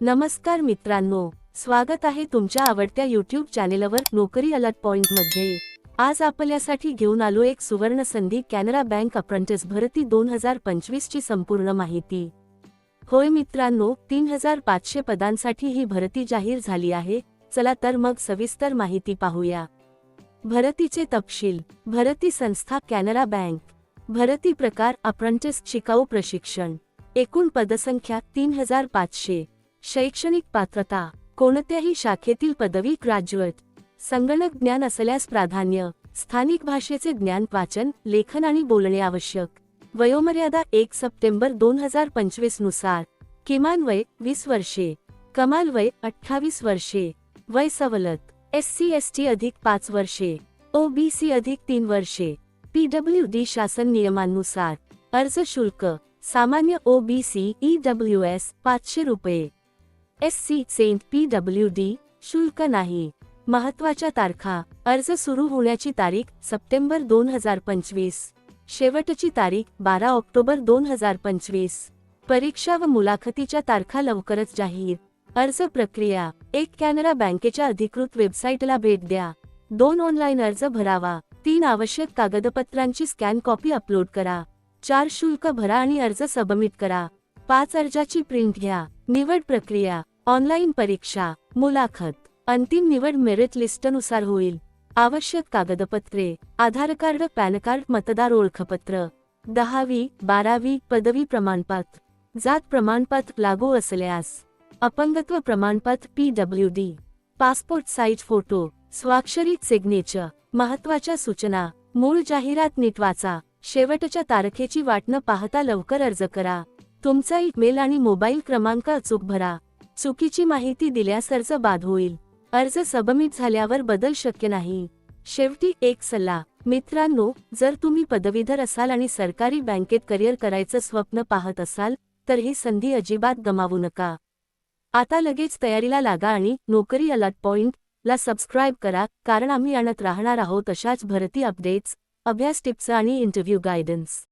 नमस्कार मित्रांनो स्वागत आहे तुमच्या आवडत्या युट्यूब चॅनेलवर नोकरी अलर्ट पॉइंटमध्ये. आज आपल्यासाठी घेऊन आलो एक सुवर्ण संधी कॅनरा बँक अप्रेंटिस भरती दोन हजार पंचवीस ची संपूर्ण माहिती. होय मित्रांनो तीन हजार पाचशे पदांसाठी ही भरती जाहीर झाली आहे. चला तर मग सविस्तर माहिती पाहूया. भरतीचे तपशील. भरती संस्था कॅनरा बँक. भरती प्रकार अप्रेंटिस शिकाऊ प्रशिक्षण. एकूण पदसंख्या तीन हजार पाचशे. शैक्षणिक पात्रता कोणत्याही शाखेतील पदवी ग्रॅज्युएट संगणक ज्ञान असल्यास प्राधान्य स्थानिक भाषेचे ज्ञान वाचन लेखन आणि बोलणे आवश्यक. वयोमर्यादा एक सप्टेंबर दोन हजार पंचवीसनुसार. किमान वय वीस वर्षे. कमाल वय अठ्ठावीस वर्षे. वय सवलत. एस सी एस टी अधिक पाच वर्षे. ओ बी सी अधिक तीन वर्षे. पीडब्ल्यू डी शासन नियमांनुसार. अर्ज शुल्क. सामान्य O B C E W S पाचशे रुपये. S C ST P W D शुल्क नाही. महत्त्वाच्या तारखा. अर्ज सुरू होण्याची तारीख सप्टेंबर दोन हजार पंचवीस. शेवटची तारीख बारा ऑक्टोबर दोन हजार पंचवीस. परीक्षा व मुलाखतीच्या तारखा लवकरच जाहीर. अर्ज प्रक्रिया. एक कॅनरा बँकेच्या अधिकृत वेबसाईटला भेट द्या. दोन ऑनलाईन अर्ज भरावा. तीन आवश्यक कागदपत्रांची स्कॅन कॉपी अपलोड करा. चार शुल्क भरा आणि अर्ज सबमिट करा. पाच अर्जाची प्रिंट घ्या. निवड प्रक्रिया. ऑनलाईन परीक्षा मुलाखत अंतिम निवड मेरिट लिस्टनुसार होईल. आवश्यक कागदपत्रे आधार कार्ड पॅन कार्ड मतदार ओळखपत्र. दहावी बारावी पदवी प्रमाणपत्र. जात प्रमाणपत्र लागू असल्यास अपंगत्व प्रमाणपत्र P W D. Passport size photo स्वाक्षरी सिग्नेचर महत्त्वाच्या सूचना मूळ जाहिरात नीट वाचा. शेवटच्या तारखेची वाट न पाहता लवकर अर्ज करा. तुमचा ईमेल आणि मोबाईल क्रमांक अचूक भरा. चुकीची माहिती दिल्यास अर्ज बाद होईल. अर्ज सबमिट झाल्यावर बदल शक्य नाही. शेवटी एक सल्ला. मित्रांनो जर तुम्ही पदवीधर असाल आणि सरकारी बँकेत करिअर करायचं स्वप्न पाहत असाल तर ही संधी अजिबात गमावू नका. आता लगेच तयारीला लागा आणि नोकरी अलर्ट पॉइंट ला सबस्क्राईब करा कारण आम्ही आणत राहणार आहोत अशाच भरती अपडेट्स अभ्यास टिप्स आणि इंटरव्ह्यू गायडन्स.